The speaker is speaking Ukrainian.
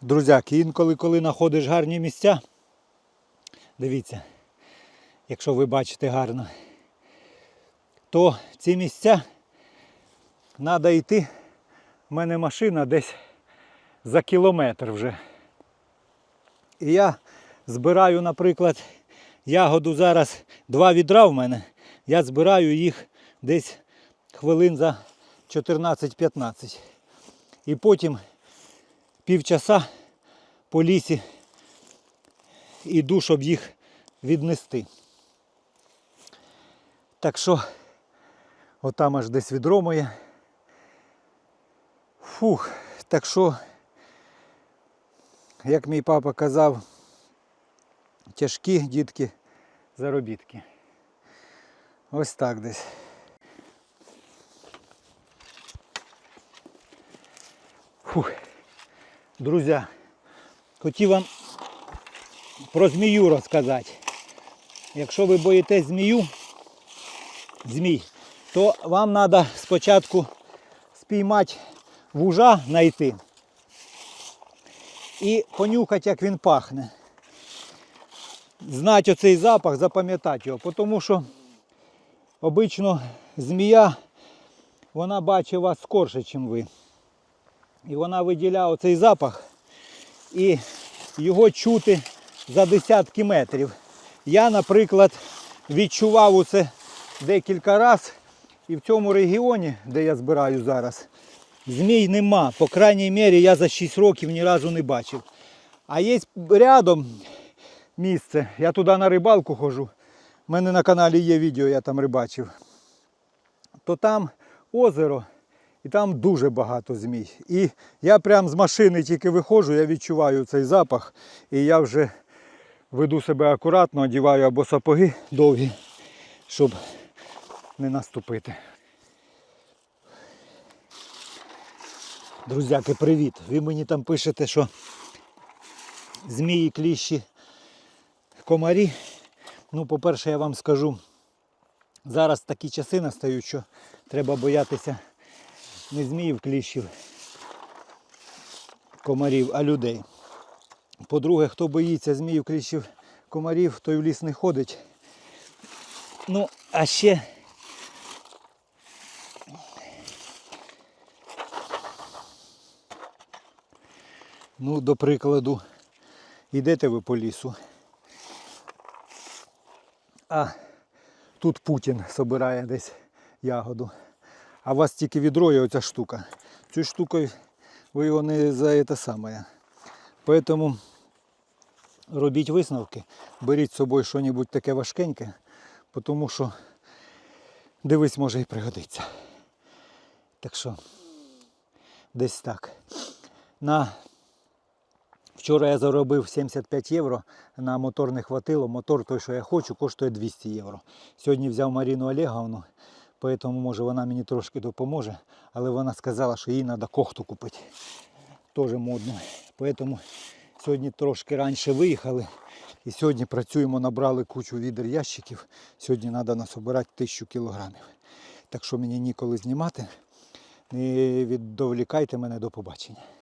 Друзяки, інколи, коли знаходиш гарні місця, дивіться, якщо ви бачите гарно, то ці місця треба йти. У мене машина десь за кілометр вже. І я збираю, наприклад, ягоду зараз два відра в мене. Я збираю їх десь хвилин за 14-15. І потім півчаса по лісі іду, щоб їх віднести. Так що, отам аж десь відро моє. Фух, так що, як мій папа казав, тяжкі дітки заробітки. Ось так десь. Фух. Друзі, хотів вам про змію розказати. Якщо ви боїтесь змію, змій, то вам треба спочатку спіймати вужа знайти і понюхати, як він пахне. Знати оцей запах, запам'ятати його, тому що обично змія, вона бачить вас скорше, ніж ви. І вона виділяє оцей запах і його чути за десятки метрів. Я, наприклад, відчував оце декілька разів і в цьому регіоні, де я збираю зараз, змій нема. По крайній мірі я за 6 років ні разу не бачив. А є рядом місце, я туди на рибалку ходжу. У мене на каналі є відео, я там рибачив. То там озеро. І там дуже багато змій. І я прям з машини тільки виходжу, я відчуваю цей запах. І я вже веду себе акуратно, одіваю або сапоги довгі, щоб не наступити. Друзяки, привіт! Ви мені там пишете, що змії, кліщі, комарі. Ну, по-перше, я вам скажу, зараз такі часи настають, що треба боятися не зміїв, кліщів, комарів, а людей. По-друге, хто боїться зміїв, кліщів, комарів, той в ліс не ходить. Ну, а ще Ну, до прикладу, йдете ви по лісу. А тут Путін собирає десь ягоду. А у вас тільки відро і оця штука. Цю штукою ви його не за це саме. Тому робіть висновки, беріть з собою щось таке важкеньке, тому що дивись може і пригодиться. Так що десь так. На Вчора я заробив 75 євро, на мотор не хватило. Мотор той, що я хочу, коштує 200 євро. Сьогодні взяв Маріну Олеговну, тому може вона мені трошки допоможе, але вона сказала, що їй треба кохту купити. Теж модно. Тому сьогодні трошки раніше виїхали. І сьогодні працюємо, набрали кучу відер ящиків. Сьогодні треба насобирати тисячу кілограмів. Так що мені ніколи знімати. Не відволікайте мене до побачення.